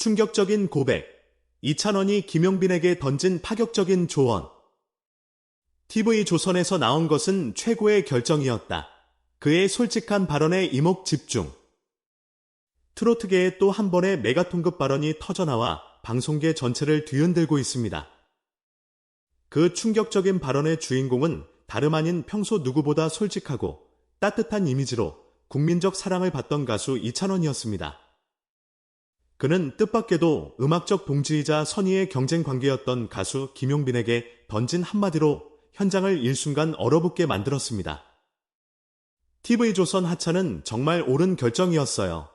충격적인 고백. 이찬원이 김용빈에게 던진 파격적인 조언. TV 조선에서 나온 것은 최고의 결정이었다. 그의 솔직한 발언에 이목 집중. 트로트계에 또 한 번의 메가톤급 발언이 터져나와 방송계 전체를 뒤흔들고 있습니다. 그 충격적인 발언의 주인공은 다름 아닌 평소 누구보다 솔직하고 따뜻한 이미지로 국민적 사랑을 받던 가수 이찬원이었습니다. 그는 뜻밖에도 음악적 동지이자 선의의 경쟁 관계였던 가수 김용빈에게 던진 한마디로 현장을 일순간 얼어붙게 만들었습니다. TV조선 하차는 정말 옳은 결정이었어요.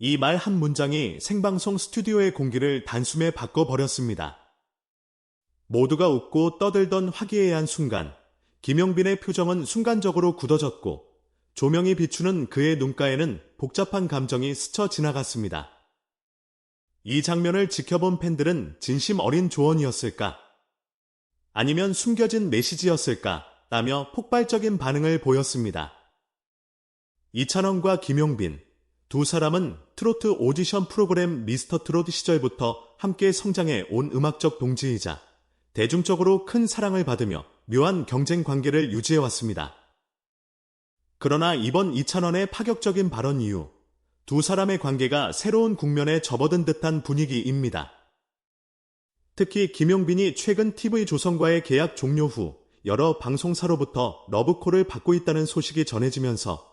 이 말 한 문장이 생방송 스튜디오의 공기를 단숨에 바꿔버렸습니다. 모두가 웃고 떠들던 화기애애한 순간, 김용빈의 표정은 순간적으로 굳어졌고, 조명이 비추는 그의 눈가에는 복잡한 감정이 스쳐 지나갔습니다. 이 장면을 지켜본 팬들은 진심 어린 조언이었을까? 아니면 숨겨진 메시지였을까? 라며 폭발적인 반응을 보였습니다. 이찬원과 김용빈, 두 사람은 트로트 오디션 프로그램 미스터 트로트 시절부터 함께 성장해 온 음악적 동지이자 대중적으로 큰 사랑을 받으며 묘한 경쟁 관계를 유지해왔습니다. 그러나 이번 이찬원의 파격적인 발언 이후 두 사람의 관계가 새로운 국면에 접어든 듯한 분위기입니다. 특히 김용빈이 최근 TV조선과의 계약 종료 후 여러 방송사로부터 러브콜을 받고 있다는 소식이 전해지면서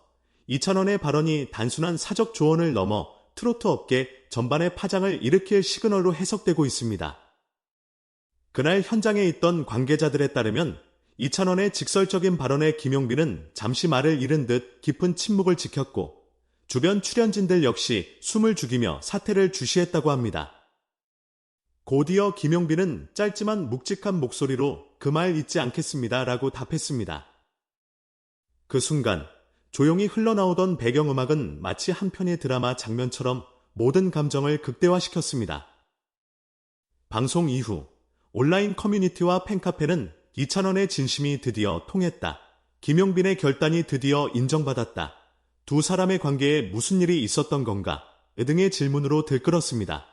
이찬원의 발언이 단순한 사적 조언을 넘어 트로트 업계 전반의 파장을 일으킬 시그널로 해석되고 있습니다. 그날 현장에 있던 관계자들에 따르면 이찬원의 직설적인 발언에 김용빈은 잠시 말을 잃은 듯 깊은 침묵을 지켰고 주변 출연진들 역시 숨을 죽이며 사태를 주시했다고 합니다. 곧이어 김용빈은 짧지만 묵직한 목소리로 그 말 잊지 않겠습니다 라고 답했습니다. 그 순간 조용히 흘러나오던 배경음악은 마치 한 편의 드라마 장면처럼 모든 감정을 극대화시켰습니다. 방송 이후 온라인 커뮤니티와 팬카페는 이찬원의 진심이 드디어 통했다. 김용빈의 결단이 드디어 인정받았다. 두 사람의 관계에 무슨 일이 있었던 건가? 등의 질문으로 들끓었습니다.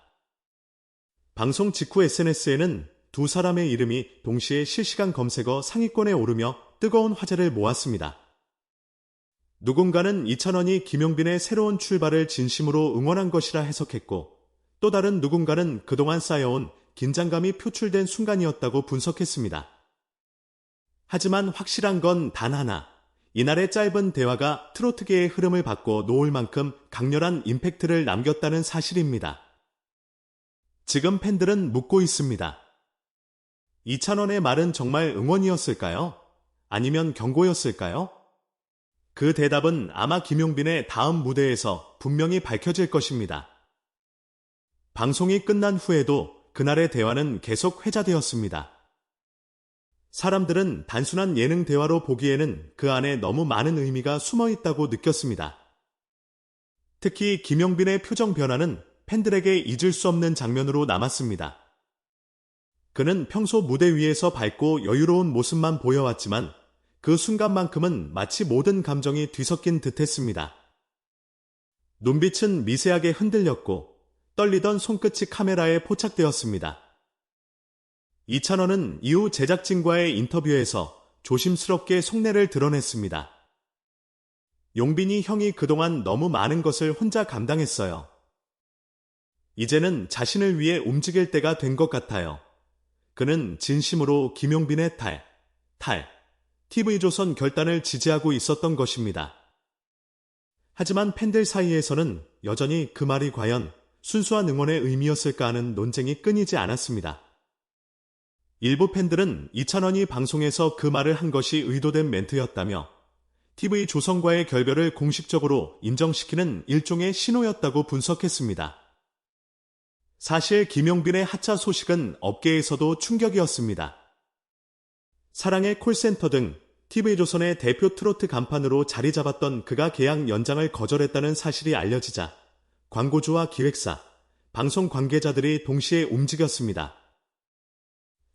방송 직후 SNS에는 두 사람의 이름이 동시에 실시간 검색어 상위권에 오르며 뜨거운 화제를 모았습니다. 누군가는 이찬원이 김용빈의 새로운 출발을 진심으로 응원한 것이라 해석했고 또 다른 누군가는 그동안 쌓여온 긴장감이 표출된 순간이었다고 분석했습니다. 하지만 확실한 건 단 하나. 이날의 짧은 대화가 트로트계의 흐름을 바꿔 놓을 만큼 강렬한 임팩트를 남겼다는 사실입니다. 지금 팬들은 묻고 있습니다. 이찬원의 말은 정말 응원이었을까요? 아니면 경고였을까요? 그 대답은 아마 김용빈의 다음 무대에서 분명히 밝혀질 것입니다. 방송이 끝난 후에도 그날의 대화는 계속 회자되었습니다. 사람들은 단순한 예능 대화로 보기에는 그 안에 너무 많은 의미가 숨어 있다고 느꼈습니다. 특히 김용빈의 표정 변화는 팬들에게 잊을 수 없는 장면으로 남았습니다. 그는 평소 무대 위에서 밝고 여유로운 모습만 보여왔지만 그 순간만큼은 마치 모든 감정이 뒤섞인 듯 했습니다. 눈빛은 미세하게 흔들렸고 떨리던 손끝이 카메라에 포착되었습니다. 이찬원은 이후 제작진과의 인터뷰에서 조심스럽게 속내를 드러냈습니다. 용빈이 형이 그동안 너무 많은 것을 혼자 감당했어요. 이제는 자신을 위해 움직일 때가 된 것 같아요. 그는 진심으로 김용빈의 탈, 탈, TV조선 결단을 지지하고 있었던 것입니다. 하지만 팬들 사이에서는 여전히 그 말이 과연 순수한 응원의 의미였을까 하는 논쟁이 끊이지 않았습니다. 일부 팬들은 이찬원이 방송에서 그 말을 한 것이 의도된 멘트였다며 TV조선과의 결별을 공식적으로 인정시키는 일종의 신호였다고 분석했습니다. 사실 김용빈의 하차 소식은 업계에서도 충격이었습니다. 사랑의 콜센터 등 TV조선의 대표 트로트 간판으로 자리 잡았던 그가 계약 연장을 거절했다는 사실이 알려지자 광고주와 기획사, 방송 관계자들이 동시에 움직였습니다.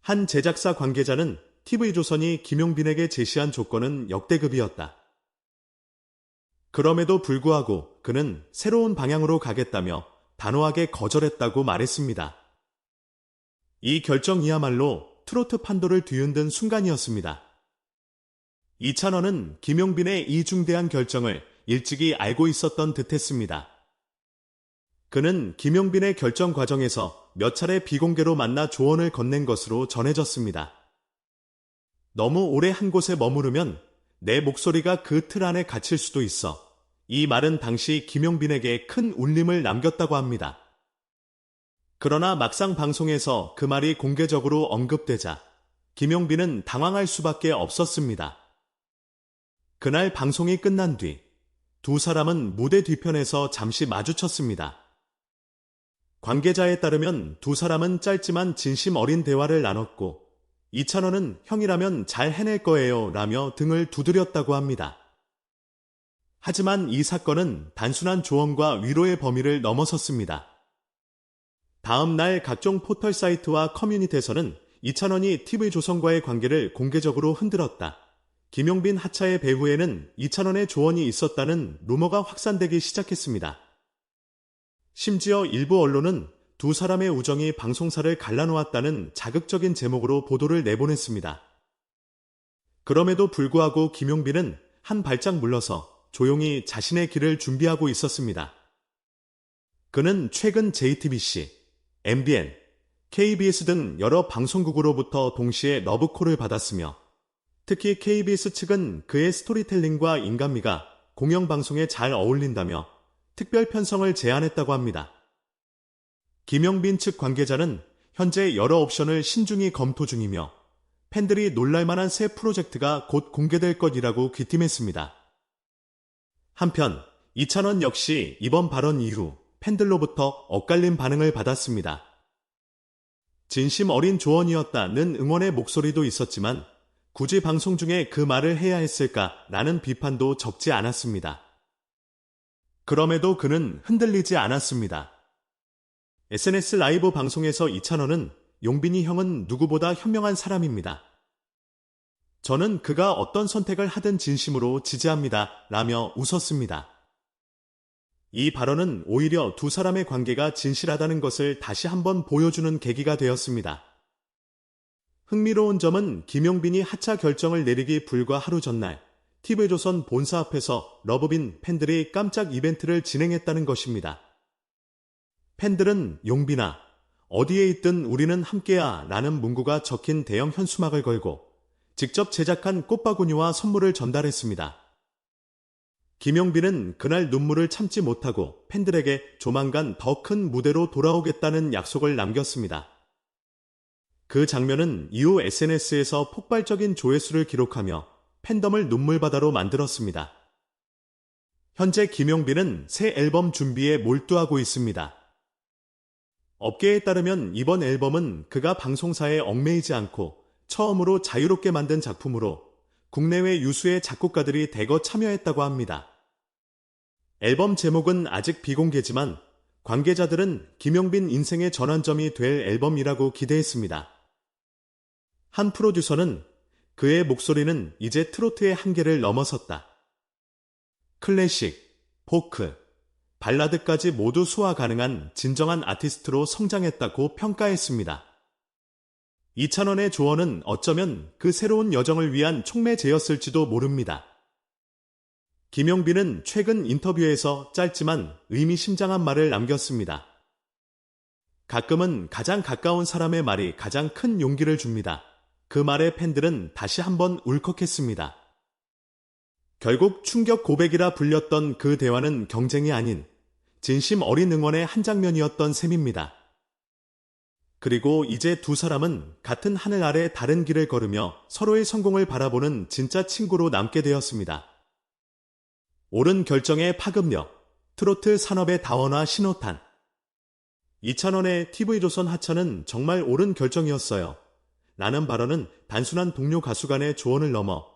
한 제작사 관계자는 TV조선이 김용빈에게 제시한 조건은 역대급이었다. 그럼에도 불구하고 그는 새로운 방향으로 가겠다며 단호하게 거절했다고 말했습니다. 이 결정이야말로 트로트 판도를 뒤흔든 순간이었습니다. 이찬원은 김용빈의 이 중대한 결정을 일찍이 알고 있었던 듯 했습니다. 그는 김용빈의 결정 과정에서 몇 차례 비공개로 만나 조언을 건넨 것으로 전해졌습니다. 너무 오래 한 곳에 머무르면 내 목소리가 그 틀 안에 갇힐 수도 있어. 이 말은 당시 김용빈에게 큰 울림을 남겼다고 합니다. 그러나 막상 방송에서 그 말이 공개적으로 언급되자 김용빈은 당황할 수밖에 없었습니다. 그날 방송이 끝난 뒤 두 사람은 무대 뒤편에서 잠시 마주쳤습니다. 관계자에 따르면 두 사람은 짧지만 진심 어린 대화를 나눴고 이찬원은 형이라면 잘 해낼 거예요 라며 등을 두드렸다고 합니다. 하지만 이 사건은 단순한 조언과 위로의 범위를 넘어섰습니다. 다음 날 각종 포털 사이트와 커뮤니티에서는 이찬원이 TV조선과의 관계를 공개적으로 흔들었다. 김용빈 하차의 배후에는 이찬원의 조언이 있었다는 루머가 확산되기 시작했습니다. 심지어 일부 언론은 두 사람의 우정이 방송사를 갈라놓았다는 자극적인 제목으로 보도를 내보냈습니다. 그럼에도 불구하고 김용빈은 한 발짝 물러서 조용히 자신의 길을 준비하고 있었습니다. 그는 최근 JTBC, MBN, KBS 등 여러 방송국으로부터 동시에 러브콜을 받았으며 특히 KBS 측은 그의 스토리텔링과 인간미가 공영방송에 잘 어울린다며 특별 편성을 제안했다고 합니다. 김영빈 측 관계자는 현재 여러 옵션을 신중히 검토 중이며 팬들이 놀랄만한 새 프로젝트가 곧 공개될 것이라고 귀띔했습니다. 한편 이찬원 역시 이번 발언 이후 팬들로부터 엇갈린 반응을 받았습니다. 진심 어린 조언이었다는 응원의 목소리도 있었지만 굳이 방송 중에 그 말을 해야 했을까라는 비판도 적지 않았습니다. 그럼에도 그는 흔들리지 않았습니다. SNS 라이브 방송에서 이찬원은 용빈이 형은 누구보다 현명한 사람입니다. 저는 그가 어떤 선택을 하든 진심으로 지지합니다. 라며 웃었습니다. 이 발언은 오히려 두 사람의 관계가 진실하다는 것을 다시 한번 보여주는 계기가 되었습니다. 흥미로운 점은 김용빈이 하차 결정을 내리기 불과 하루 전날 TV조선 본사 앞에서 러브빈 팬들이 깜짝 이벤트를 진행했다는 것입니다. 팬들은 용빈아, 어디에 있든 우리는 함께야 라는 문구가 적힌 대형 현수막을 걸고 직접 제작한 꽃바구니와 선물을 전달했습니다. 김용빈은 그날 눈물을 참지 못하고 팬들에게 조만간 더 큰 무대로 돌아오겠다는 약속을 남겼습니다. 그 장면은 이후 SNS에서 폭발적인 조회수를 기록하며 팬덤을 눈물바다로 만들었습니다. 현재 김용빈은 새 앨범 준비에 몰두하고 있습니다. 업계에 따르면 이번 앨범은 그가 방송사에 얽매이지 않고 처음으로 자유롭게 만든 작품으로 국내외 유수의 작곡가들이 대거 참여했다고 합니다. 앨범 제목은 아직 비공개지만 관계자들은 김용빈 인생의 전환점이 될 앨범이라고 기대했습니다. 한 프로듀서는 그의 목소리는 이제 트로트의 한계를 넘어섰다. 클래식, 포크, 발라드까지 모두 소화 가능한 진정한 아티스트로 성장했다고 평가했습니다. 이찬원의 조언은 어쩌면 그 새로운 여정을 위한 촉매제였을지도 모릅니다. 김용빈은 최근 인터뷰에서 짧지만 의미심장한 말을 남겼습니다. 가끔은 가장 가까운 사람의 말이 가장 큰 용기를 줍니다. 그 말에 팬들은 다시 한번 울컥했습니다. 결국 충격 고백이라 불렸던 그 대화는 경쟁이 아닌 진심 어린 응원의 한 장면이었던 셈입니다. 그리고 이제 두 사람은 같은 하늘 아래 다른 길을 걸으며 서로의 성공을 바라보는 진짜 친구로 남게 되었습니다. 옳은 결정의 파급력, 트로트 산업의 다원화 신호탄. 이찬원의 TV조선 하차는 정말 옳은 결정이었어요. 라는 발언은 단순한 동료 가수 간의 조언을 넘어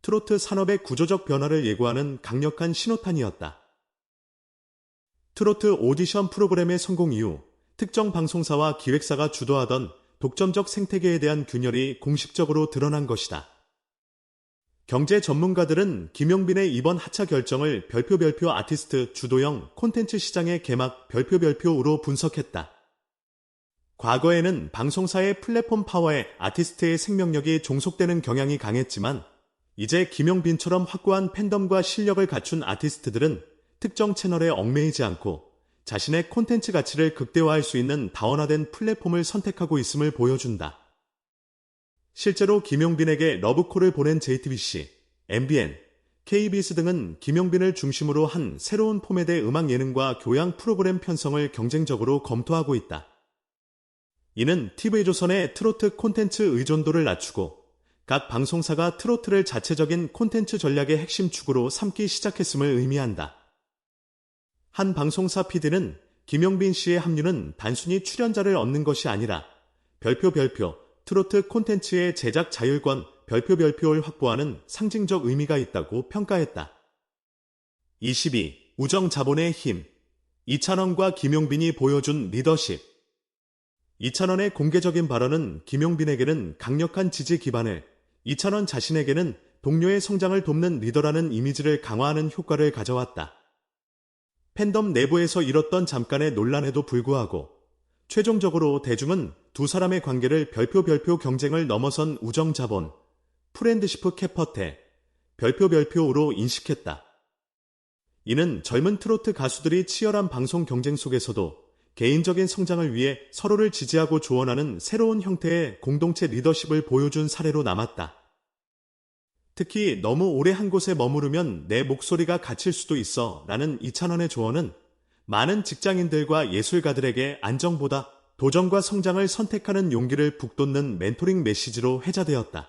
트로트 산업의 구조적 변화를 예고하는 강력한 신호탄이었다. 트로트 오디션 프로그램의 성공 이후 특정 방송사와 기획사가 주도하던 독점적 생태계에 대한 균열이 공식적으로 드러난 것이다. 경제 전문가들은 김용빈의 이번 하차 결정을 별표 별표 아티스트 주도형 콘텐츠 시장의 개막 별표 별표로 분석했다. 과거에는 방송사의 플랫폼 파워에 아티스트의 생명력이 종속되는 경향이 강했지만 이제 김용빈처럼 확고한 팬덤과 실력을 갖춘 아티스트들은 특정 채널에 얽매이지 않고 자신의 콘텐츠 가치를 극대화할 수 있는 다원화된 플랫폼을 선택하고 있음을 보여준다. 실제로 김용빈에게 러브콜을 보낸 JTBC, MBN, KBS 등은 김용빈을 중심으로 한 새로운 포맷의 음악 예능과 교양 프로그램 편성을 경쟁적으로 검토하고 있다. 이는 TV조선의 트로트 콘텐츠 의존도를 낮추고 각 방송사가 트로트를 자체적인 콘텐츠 전략의 핵심 축으로 삼기 시작했음을 의미한다. 한 방송사 PD는 김용빈 씨의 합류는 단순히 출연자를 얻는 것이 아니라 별표 별표 트로트 콘텐츠의 제작 자율권 별표 별표를 확보하는 상징적 의미가 있다고 평가했다. 22. 우정 자본의 힘 이찬원과 김용빈이 보여준 리더십 이찬원의 공개적인 발언은 김용빈에게는 강력한 지지 기반을, 이찬원 자신에게는 동료의 성장을 돕는 리더라는 이미지를 강화하는 효과를 가져왔다. 팬덤 내부에서 일었던 잠깐의 논란에도 불구하고 최종적으로 대중은 두 사람의 관계를 별표 별표 경쟁을 넘어선 우정 자본, 프렌드시프 캐퍼테, 별표 별표로 인식했다. 이는 젊은 트로트 가수들이 치열한 방송 경쟁 속에서도 개인적인 성장을 위해 서로를 지지하고 조언하는 새로운 형태의 공동체 리더십을 보여준 사례로 남았다. 특히 너무 오래 한 곳에 머무르면 내 목소리가 갇힐 수도 있어 라는 이찬원의 조언은 많은 직장인들과 예술가들에게 안정보다 도전과 성장을 선택하는 용기를 북돋는 멘토링 메시지로 회자되었다.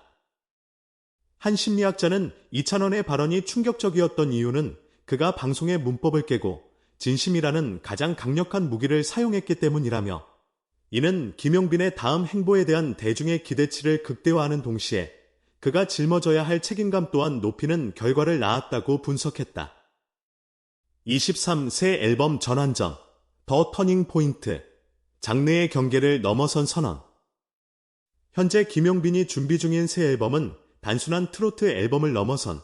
한 심리학자는 이찬원의 발언이 충격적이었던 이유는 그가 방송의 문법을 깨고 진심이라는 가장 강력한 무기를 사용했기 때문이라며 이는 김용빈의 다음 행보에 대한 대중의 기대치를 극대화하는 동시에 그가 짊어져야 할 책임감 또한 높이는 결과를 낳았다고 분석했다. 23세 앨범 전환점, 더 터닝 포인트, 장르의 경계를 넘어선 선언. 현재 김용빈이 준비 중인 새 앨범은 단순한 트로트 앨범을 넘어선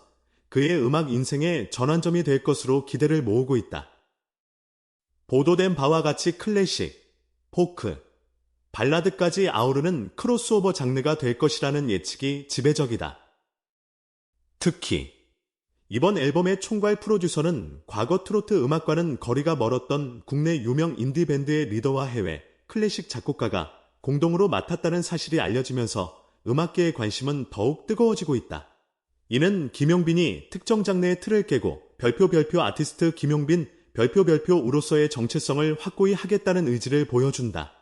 그의 음악 인생의 전환점이 될 것으로 기대를 모으고 있다. 보도된 바와 같이 클래식, 포크, 발라드까지 아우르는 크로스오버 장르가 될 것이라는 예측이 지배적이다. 특히 이번 앨범의 총괄 프로듀서는 과거 트로트 음악과는 거리가 멀었던 국내 유명 인디밴드의 리더와 해외 클래식 작곡가가 공동으로 맡았다는 사실이 알려지면서 음악계의 관심은 더욱 뜨거워지고 있다. 이는 김용빈이 특정 장르의 틀을 깨고 별표 별표 아티스트 김용빈 별표 별표우로서의 정체성을 확고히 하겠다는 의지를 보여준다.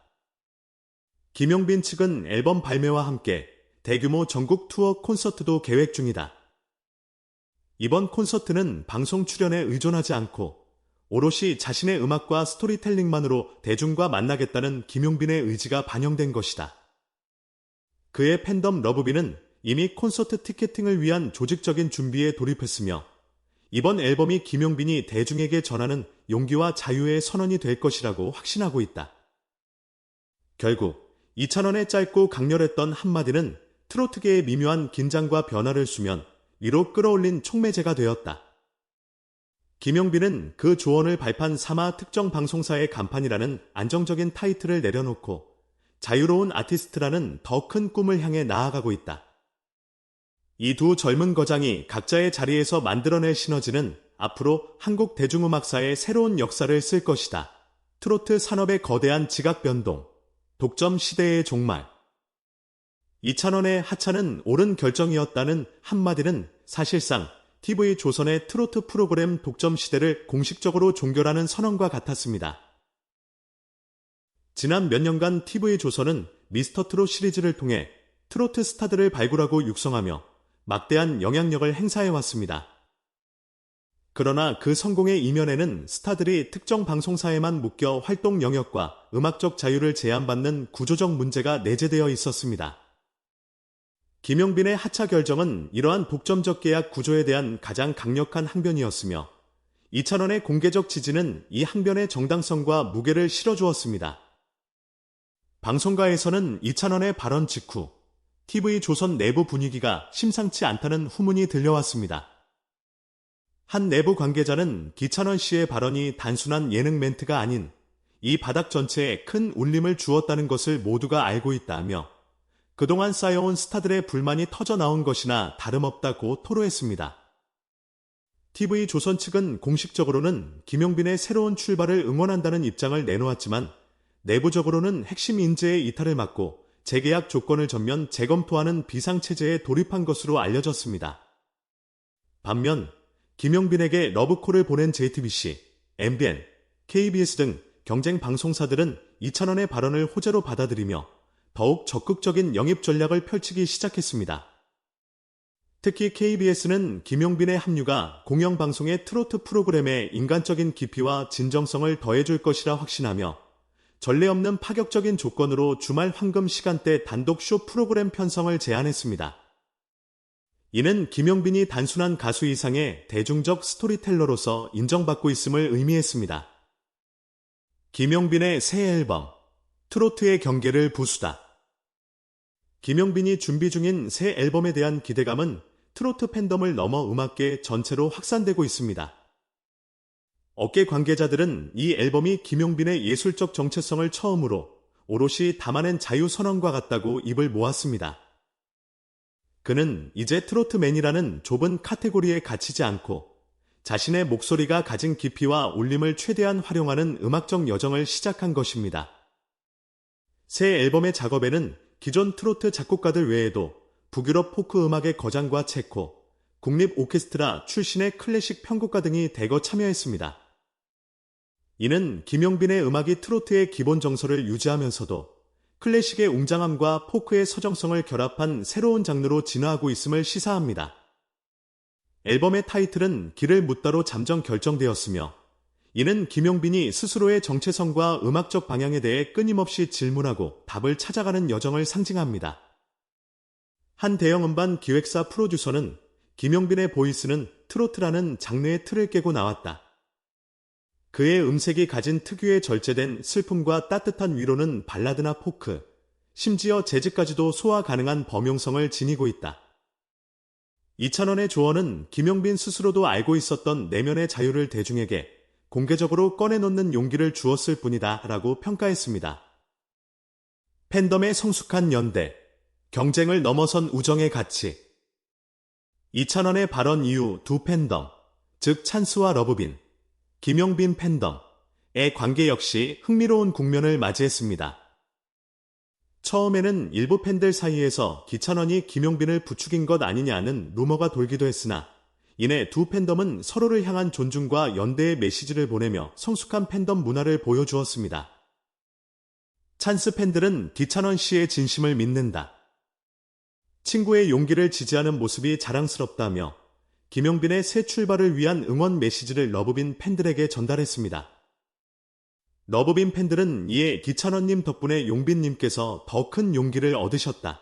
김용빈 측은 앨범 발매와 함께 대규모 전국 투어 콘서트도 계획 중이다. 이번 콘서트는 방송 출연에 의존하지 않고 오롯이 자신의 음악과 스토리텔링만으로 대중과 만나겠다는 김용빈의 의지가 반영된 것이다. 그의 팬덤 러브비는 이미 콘서트 티켓팅을 위한 조직적인 준비에 돌입했으며 이번 앨범이 김용빈이 대중에게 전하는 용기와 자유의 선언이 될 것이라고 확신하고 있다. 결국 이찬원의 짧고 강렬했던 한마디는 트로트계의 미묘한 긴장과 변화를 수면 위로 끌어올린 촉매제가 되었다. 김용빈은 그 조언을 발판 삼아 특정 방송사의 간판이라는 안정적인 타이틀을 내려놓고 자유로운 아티스트라는 더 큰 꿈을 향해 나아가고 있다. 이 두 젊은 거장이 각자의 자리에서 만들어낼 시너지는 앞으로 한국 대중음악사의 새로운 역사를 쓸 것이다. 트로트 산업의 거대한 지각 변동, 독점 시대의 종말. 이찬원의 하차는 옳은 결정이었다는 한마디는 사실상 TV 조선의 트로트 프로그램 독점 시대를 공식적으로 종결하는 선언과 같았습니다. 지난 몇 년간 TV 조선은 미스터 트롯 시리즈를 통해 트로트 스타들을 발굴하고 육성하며 막대한 영향력을 행사해 왔습니다. 그러나 그 성공의 이면에는 스타들이 특정 방송사에만 묶여 활동 영역과 음악적 자유를 제한받는 구조적 문제가 내재되어 있었습니다. 김용빈의 하차 결정은 이러한 독점적 계약 구조에 대한 가장 강력한 항변이었으며 이찬원의 공개적 지지는 이 항변의 정당성과 무게를 실어주었습니다. 방송가에서는 이찬원의 발언 직후 TV 조선 내부 분위기가 심상치 않다는 후문이 들려왔습니다. 한 내부 관계자는 기찬원 씨의 발언이 단순한 예능 멘트가 아닌 이 바닥 전체에 큰 울림을 주었다는 것을 모두가 알고 있다며 그동안 쌓여온 스타들의 불만이 터져 나온 것이나 다름없다고 토로했습니다. TV 조선 측은 공식적으로는 김용빈의 새로운 출발을 응원한다는 입장을 내놓았지만 내부적으로는 핵심 인재의 이탈을 막고 재계약 조건을 전면 재검토하는 비상체제에 돌입한 것으로 알려졌습니다. 반면 김용빈에게 러브콜을 보낸 JTBC, MBN, KBS 등 경쟁 방송사들은 이찬원의 발언을 호재로 받아들이며 더욱 적극적인 영입 전략을 펼치기 시작했습니다. 특히 KBS는 김용빈의 합류가 공영방송의 트로트 프로그램에 인간적인 깊이와 진정성을 더해줄 것이라 확신하며 전례 없는 파격적인 조건으로 주말 황금 시간대 단독 쇼 프로그램 편성을 제안했습니다. 이는 김용빈이 단순한 가수 이상의 대중적 스토리텔러로서 인정받고 있음을 의미했습니다. 김용빈의 새 앨범 트로트의 경계를 부수다. 김용빈이 준비 중인 새 앨범에 대한 기대감은 트로트 팬덤을 넘어 음악계 전체로 확산되고 있습니다. 업계 관계자들은 이 앨범이 김용빈의 예술적 정체성을 처음으로 오롯이 담아낸 자유선언과 같다고 입을 모았습니다. 그는 이제 트로트맨이라는 좁은 카테고리에 갇히지 않고 자신의 목소리가 가진 깊이와 울림을 최대한 활용하는 음악적 여정을 시작한 것입니다. 새 앨범의 작업에는 기존 트로트 작곡가들 외에도 북유럽 포크 음악의 거장과 체코, 국립 오케스트라 출신의 클래식 편곡가 등이 대거 참여했습니다. 이는 김용빈의 음악이 트로트의 기본 정서를 유지하면서도 클래식의 웅장함과 포크의 서정성을 결합한 새로운 장르로 진화하고 있음을 시사합니다. 앨범의 타이틀은 길을 묻다로 잠정 결정되었으며 이는 김용빈이 스스로의 정체성과 음악적 방향에 대해 끊임없이 질문하고 답을 찾아가는 여정을 상징합니다. 한 대형 음반 기획사 프로듀서는 김용빈의 보이스는 트로트라는 장르의 틀을 깨고 나왔다. 그의 음색이 가진 특유의 절제된 슬픔과 따뜻한 위로는 발라드나 포크, 심지어 재즈까지도 소화 가능한 범용성을 지니고 있다. 이찬원의 조언은 김용빈 스스로도 알고 있었던 내면의 자유를 대중에게 공개적으로 꺼내놓는 용기를 주었을 뿐이다 라고 평가했습니다. 팬덤의 성숙한 연대, 경쟁을 넘어선 우정의 가치. 이찬원의 발언 이후 두 팬덤, 즉 찬스와 러브빈, 김용빈 팬덤의 관계 역시 흥미로운 국면을 맞이했습니다. 처음에는 일부 팬들 사이에서 기찬원이 김용빈을 부추긴 것 아니냐는 루머가 돌기도 했으나 이내 두 팬덤은 서로를 향한 존중과 연대의 메시지를 보내며 성숙한 팬덤 문화를 보여주었습니다. 찬스 팬들은 기찬원 씨의 진심을 믿는다. 친구의 용기를 지지하는 모습이 자랑스럽다며 김용빈의 새 출발을 위한 응원 메시지를 러브빈 팬들에게 전달했습니다. 러브빈 팬들은 이에 기찬원님 덕분에 용빈님께서 더 큰 용기를 얻으셨다.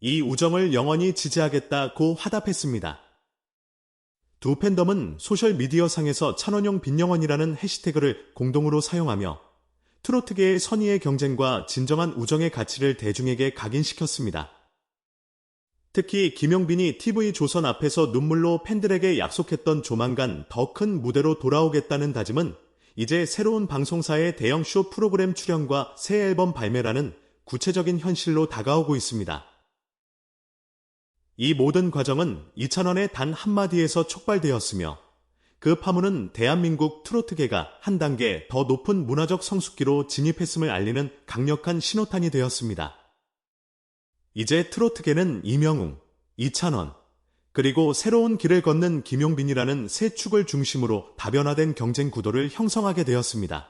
이 우정을 영원히 지지하겠다고 화답했습니다. 두 팬덤은 소셜미디어 상에서 찬원용 빈영원이라는 해시태그를 공동으로 사용하며 트로트계의 선의의 경쟁과 진정한 우정의 가치를 대중에게 각인시켰습니다. 특히 김용빈이 TV 조선 앞에서 눈물로 팬들에게 약속했던 조만간 더 큰 무대로 돌아오겠다는 다짐은 이제 새로운 방송사의 대형 쇼 프로그램 출연과 새 앨범 발매라는 구체적인 현실로 다가오고 있습니다. 이 모든 과정은 이찬원의 단 한마디에서 촉발되었으며 그 파문은 대한민국 트로트계가 한 단계 더 높은 문화적 성숙기로 진입했음을 알리는 강력한 신호탄이 되었습니다. 이제 트로트계는 이명웅, 이찬원, 그리고 새로운 길을 걷는 김용빈이라는 세 축을 중심으로 다변화된 경쟁 구도를 형성하게 되었습니다.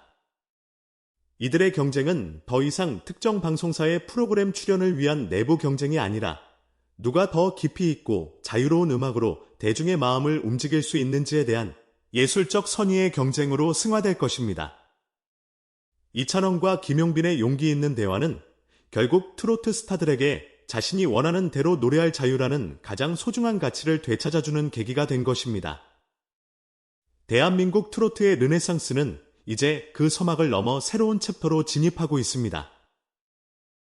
이들의 경쟁은 더 이상 특정 방송사의 프로그램 출연을 위한 내부 경쟁이 아니라 누가 더 깊이 있고 자유로운 음악으로 대중의 마음을 움직일 수 있는지에 대한 예술적 선의의 경쟁으로 승화될 것입니다. 이찬원과 김용빈의 용기 있는 대화는 결국 트로트 스타들에게 자신이 원하는 대로 노래할 자유라는 가장 소중한 가치를 되찾아주는 계기가 된 것입니다. 대한민국 트로트의 르네상스는 이제 그 서막을 넘어 새로운 챕터로 진입하고 있습니다.